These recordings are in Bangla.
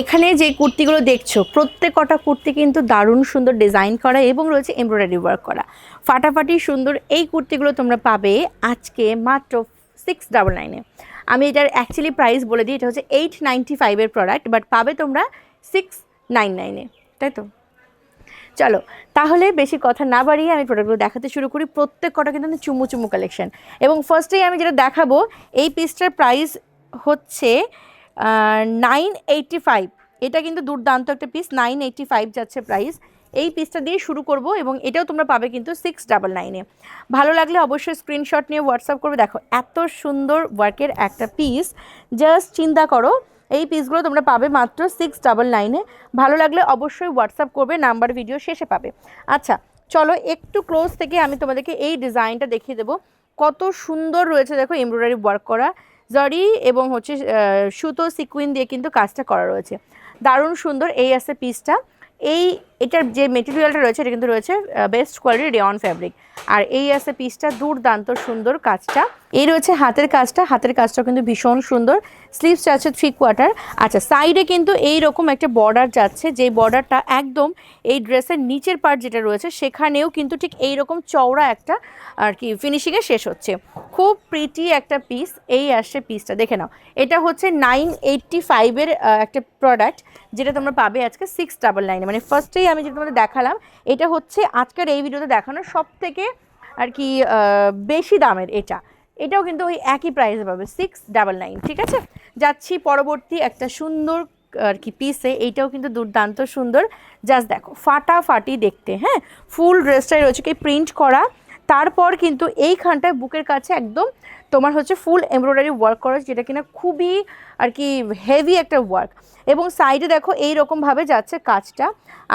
এখানে যে কুর্তিগুলো দেখছ, প্রত্যেক কটা কুর্তি কিন্তু দারুণ সুন্দর ডিজাইন করা এবং রয়েছে এমব্রয়ডারি ওয়ার্ক করা। ফাটাফাটি সুন্দর এই কুর্তিগুলো তোমরা পাবে আজকে মাত্র সিক্স ডাবল নাইনে আমি এটার অ্যাকচুয়ালি প্রাইস বলে দিই, এটা হচ্ছে এইট নাইনটি ফাইভের প্রোডাক্ট বাট পাবে তোমরা সিক্স নাইন নাইনে তাই তো? চলো, তাহলে বেশি কথা না বাড়িয়ে আমি প্রোডাক্টগুলো দেখাতে শুরু করি। প্রত্যেক কটা কিন্তু চুমু চুমু কালেকশন এবং ফার্স্টেই আমি যেটা দেখাবো, এই পিসটার প্রাইস হচ্ছে নাইন এইটটি ফাইভ এটা কিন্তু দুর্দান্ত একটা পিস নাইন এইটটি ফাইভ যাচ্ছে প্রাইস এই পিসটা দিয়ে শুরু করব এবং এটাও তোমরা পাবে কিন্তু সিক্স ডাবল নাইনে ভালো লাগলে অবশ্যই স্ক্রিনশট নিয়ে হোয়াটসঅ্যাপ করবে। দেখো, এত সুন্দর ওয়ার্কের একটা পিস জাস্ট চিন্তা করো, এই পিসগুলো তোমরা পাবে মাত্র সিক্স ডাবল নাইনে ভালো লাগলে অবশ্যই হোয়াটসঅ্যাপ করবে নাম্বার ভিডিও শেষে পাবে। আচ্ছা চলো একটু ক্লোজ থেকে আমি তোমাদেরকে এই ডিজাইনটা দেখিয়ে দেবো। কত সুন্দর রয়েছে দেখো এমব্রয়ডারি ওয়ার্ক করা। জরি এবং হচ্ছে সুতো সিকুইন দিয়ে কিন্তু কাজটা করা রয়েছে। দারুণ সুন্দর এই আছে পিসটা এই, এটার যে মেটেরিয়ালটা রয়েছে, এটা কিন্তু রয়েছে বেস্ট কোয়ালিটি রেয়ন ফ্যাব্রিক আর এই আছে পিসটা দুর্দান্ত সুন্দর কাজটা। এই রয়েছে হাতের কাজটা। হাতের কাজটা কিন্তু ভীষণ সুন্দর। স্লিভস আছে থ্রি কোয়ার্টার আচ্ছা সাইডে কিন্তু এই রকম একটা বর্ডার যাচ্ছে যে বর্ডারটা একদম এই ড্রেসের নিচের পার্ট যেটা রয়েছে, সেখানেও কিন্তু ঠিক এই রকম চওড়া একটা আর কি ফিনিশিংয়ে শেষ হচ্ছে। খুব প্রিটি একটা পিস এই আসছে পিসটা দেখে নাও, এটা হচ্ছে নাইন এইটটি ফাইভের একটা প্রোডাক্ট যেটা তোমরা পাবে আজকে সিক্স ডাবল নাইনে মানে ফার্স্টেই আমি যেটা তোমাদের দেখালাম, এটা হচ্ছে আজকের এই ভিডিওতে দেখানো সব থেকে আর কি বেশি দামের এটা। এটাও কিন্তু ওই একই প্রাইসে পাবে সিক্স ডাবল নাইন ঠিক আছে? যাচ্ছি পরবর্তী একটা সুন্দর, আর কি পিসে এইটাও কিন্তু দুর্দান্ত সুন্দর। জাস্ট দেখো, ফাটাফাটি দেখতে হ্যাঁ? ফুল ড্রেসটাই রয়েছে, কি প্রিন্ট করা? তারপর কিন্তু এইখানটায় বুকের কাছে একদম তোমার হচ্ছে ফুল এমব্রয়ডারি ওয়ার্ক করা যেটা কিনা খুবই আর কি হেভি একটা ওয়ার্ক এবং সাইডে দেখো এই রকমভাবে যাচ্ছে কাজটা,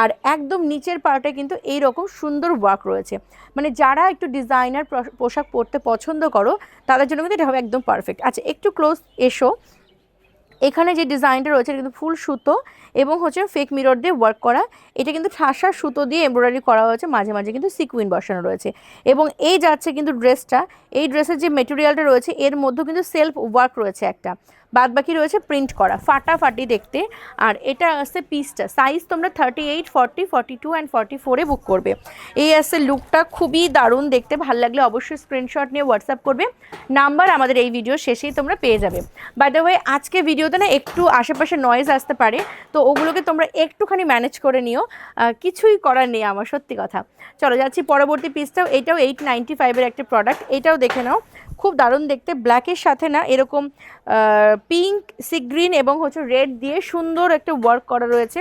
আর একদম নিচের পার্টে কিন্তু এই রকম সুন্দর ওয়ার্ক রয়েছে। মানে যারা একটু ডিজাইনার পোশাক পরতে পছন্দ করো, তাদের জন্য কিন্তু এটা হবে একদম পারফেক্ট আচ্ছা একটু ক্লোজ এসো। এখানে যে ডিজাইনটা রয়েছে কিন্তু ফুল সুতো এবং হচ্ছে ফেক মিরর দিয়ে ওয়ার্ক করা। এটা কিন্তু ঠাসার সুতো দিয়ে এমব্রয়ডারি করা হয়েছে, মাঝে মাঝে কিন্তু সিকুইন বসানো রয়েছে। এবং এই যাচ্ছে কিন্তু ড্রেসটা এই ড্রেসের যে মেটেরিয়ালটা রয়েছে, এর মধ্যেও কিন্তু সেলফ ওয়ার্ক রয়েছে একটা। বাদ বাকি রয়েছে প্রিন্ট করা, ফাটাফাটি দেখতে। আর এটা আছে পিসটা সাইজ তোমরা thirty eight forty forty two and forty ফোরে বুক করবে। এই আছে লুকটা খুবই দারুণ দেখতে, ভালো লাগলে অবশ্যই স্ক্রিনশট নিয়ে হোয়াটসঅ্যাপ করবে। নাম্বার আমাদের এই ভিডিও শেষেই তোমরা পেয়ে যাবে। বাই দ্য ওয়ে আজকে ভিডিওতে না একটু আশেপাশে নয়েজ আসতে পারে, তো ওগুলোকে তোমরা একটুখানি ম্যানেজ করে নিও। কিছুই করার নেই আমার, সত্যি কথা। চলো যাচ্ছি পরবর্তী পিসটাও এটাও এইট নাইনটি ফাইভের একটা প্রোডাক্ট এটাও দেখে নাও। খুব দারুণ দেখতে ব্ল্যাকের সাথে না এরকম পিঙ্ক সি গ্রিন এবং হচ্ছে রেড দিয়ে সুন্দর একটা ওয়ার্ক করা রয়েছে।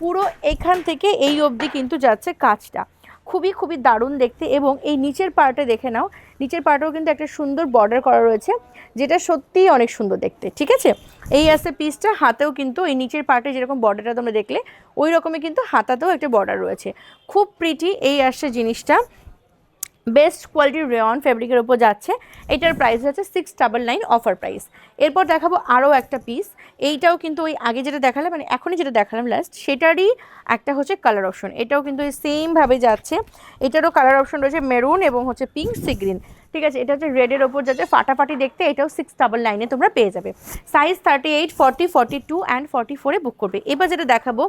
পুরো এখান থেকে এই অবধি কিন্তু যাচ্ছে কাজটা। খুবই খুবই দারুণ দেখতে এবং এই নিচের পার্টে দেখে নাও, নিচের পার্টেও কিন্তু একটা সুন্দর বর্ডার করা রয়েছে, যেটা সত্যিই অনেক সুন্দর দেখতে, ঠিক আছে? এই আছে পিসটা হাতেও কিন্তু এই নিচের পার্টে যেরকম বর্ডারটা তোমরা দেখলে, ওই রকমই কিন্তু হাতাতেও একটা বর্ডার রয়েছে। খুব প্রিটি এই আসছে জিনিসটা। বেস্ট কোয়ালিটির রেয়ন ফ্যাব্রিকের ওপর যাচ্ছে। এটার প্রাইস হচ্ছে six double nine offer price এরপর দেখাবো আরও একটা পিস এইটাও কিন্তু ওই আগে যেটা দেখালাম মানে এখনই যেটা দেখালাম লাস্ট সেটারই একটা হচ্ছে কালার অপশন এটাও কিন্তু ওই সেমভাবে যাচ্ছে। এটারও কালার অপশন রয়েছে মেরুন এবং হচ্ছে পিঙ্ক সি গ্রিন ঠিক আছে? এটা হচ্ছে রেডের ওপর যাচ্ছে ফাটাফাটি দেখতে, এটাও সিক্স ডাবল নাইনে তোমরা পেয়ে যাবে। Size thirty eight forty forty two and forty ফোরে বুক করবে। এবার যেটা দেখাবো,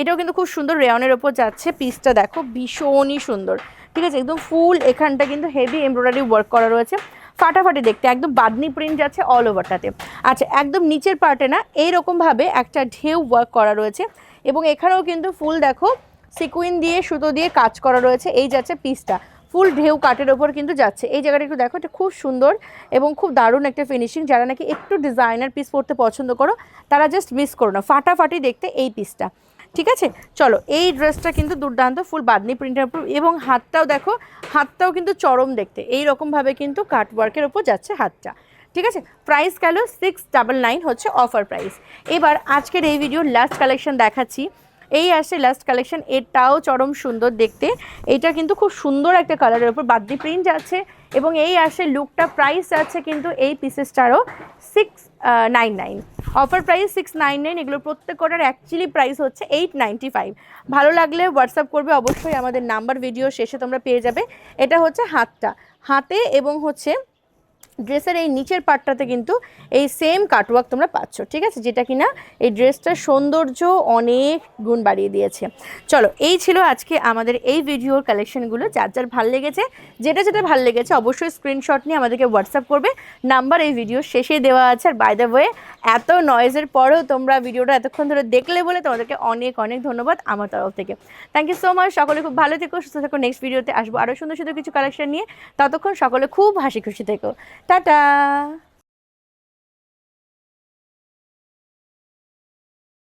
এটাও কিন্তু খুব সুন্দর রেয়নের ওপর যাচ্ছে পিসটা দেখো, ভীষণই সুন্দর। ঠিক আছে? একদম ফুল এখানটা কিন্তু হেভি এমব্রয়ডারি ওয়ার্ক করা রয়েছে। ফাটাফাটি দেখতে, একদম বাদনি প্রিন্ট যাচ্ছে অল ওভারটাতে আচ্ছা একদম নিচের পার্টে না, এইরকমভাবে একটা ঢেউ ওয়ার্ক করা রয়েছে। এবং এখানেও কিন্তু ফুল দেখো সিকুইন দিয়ে, সুতো দিয়ে কাজ করা রয়েছে। এই যাচ্ছে পিসটা ফুল ঢেউ কাটের ওপর কিন্তু যাচ্ছে। এই জায়গাটা একটু দেখো, এটা খুব সুন্দর এবং খুব দারুণ একটা ফিনিশিং যারা নাকি একটু ডিজাইনার পিস পরতে পছন্দ করো, তারা জাস্ট মিস করো না। ফাটাফাটি দেখতে এই পিসটা ঠিক আছে? চলো, এই ড্রেসটা কিন্তু দুর্দান্ত, ফুল বাদনি প্রিন্টের উপর এবং হাতটাও দেখো, হাতটাও কিন্তু চরম দেখতে। এই রকমভাবে কিন্তু কাটওয়ার্কের ওপর যাচ্ছে হাতটা। ঠিক আছে? প্রাইস গেল সিক্স ডাবল নাইন হচ্ছে অফার প্রাইস এবার আজকের এই ভিডিওর লাস্ট কালেকশন দেখাচ্ছি। এই আসে লাস্ট কালেকশন এটাও চরম সুন্দর দেখতে। এটা কিন্তু খুব সুন্দর একটা কালারের উপর বাদ্দি প্রিন্ট আছে এবং এই আসে লুকটা প্রাইস আছে কিন্তু এই পিসেসটারও six nine nine offer price six nine nine এগুলোর প্রত্যেক কটার অ্যাকচুয়ালি প্রাইস হচ্ছে এইট নাইনটি ফাইভ ভালো লাগলে হোয়াটসঅ্যাপ করবে অবশ্যই আমাদের নাম্বার ভিডিও শেষে তোমরা পেয়ে যাবে। এটা হচ্ছে হাতটা। হাতে এবং হচ্ছে ড্রেসের এই নিচের পার্টটাতে কিন্তু এই সেম কাটওয়ার্ক তোমরা পাচ্ছ, ঠিক আছে? যেটা কিনা এই ড্রেসটার সৌন্দর্য অনেক গুণ বাড়িয়ে দিয়েছে। চলো, এই ছিল আজকে আমাদের এই ভিডিওর কালেকশনগুলো যার যার ভালো লেগেছে, যেটা যেটা ভালো লেগেছে অবশ্যই স্ক্রিনশট নিয়ে আমাদেরকে হোয়াটসঅ্যাপ করবে। নাম্বার এই ভিডিও শেষে দেওয়া আছে। আর বাই দ্য ওয়ে এত নয়েজের পরেও তোমরা ভিডিওটা এতক্ষণ ধরে দেখলে বলে তোমাদেরকে অনেক অনেক ধন্যবাদ আমার তরফ থেকে। থ্যাংক ইউ সো মাচ সকলে খুব ভালো থেকো, সুস্থ থেকো। নেক্সট ভিডিওতে আসব আরও সুন্দর সুন্দর কিছু কালেকশন নিয়ে। ততক্ষণ সকলে খুব হাসি খুশি থেকো। 哒哒。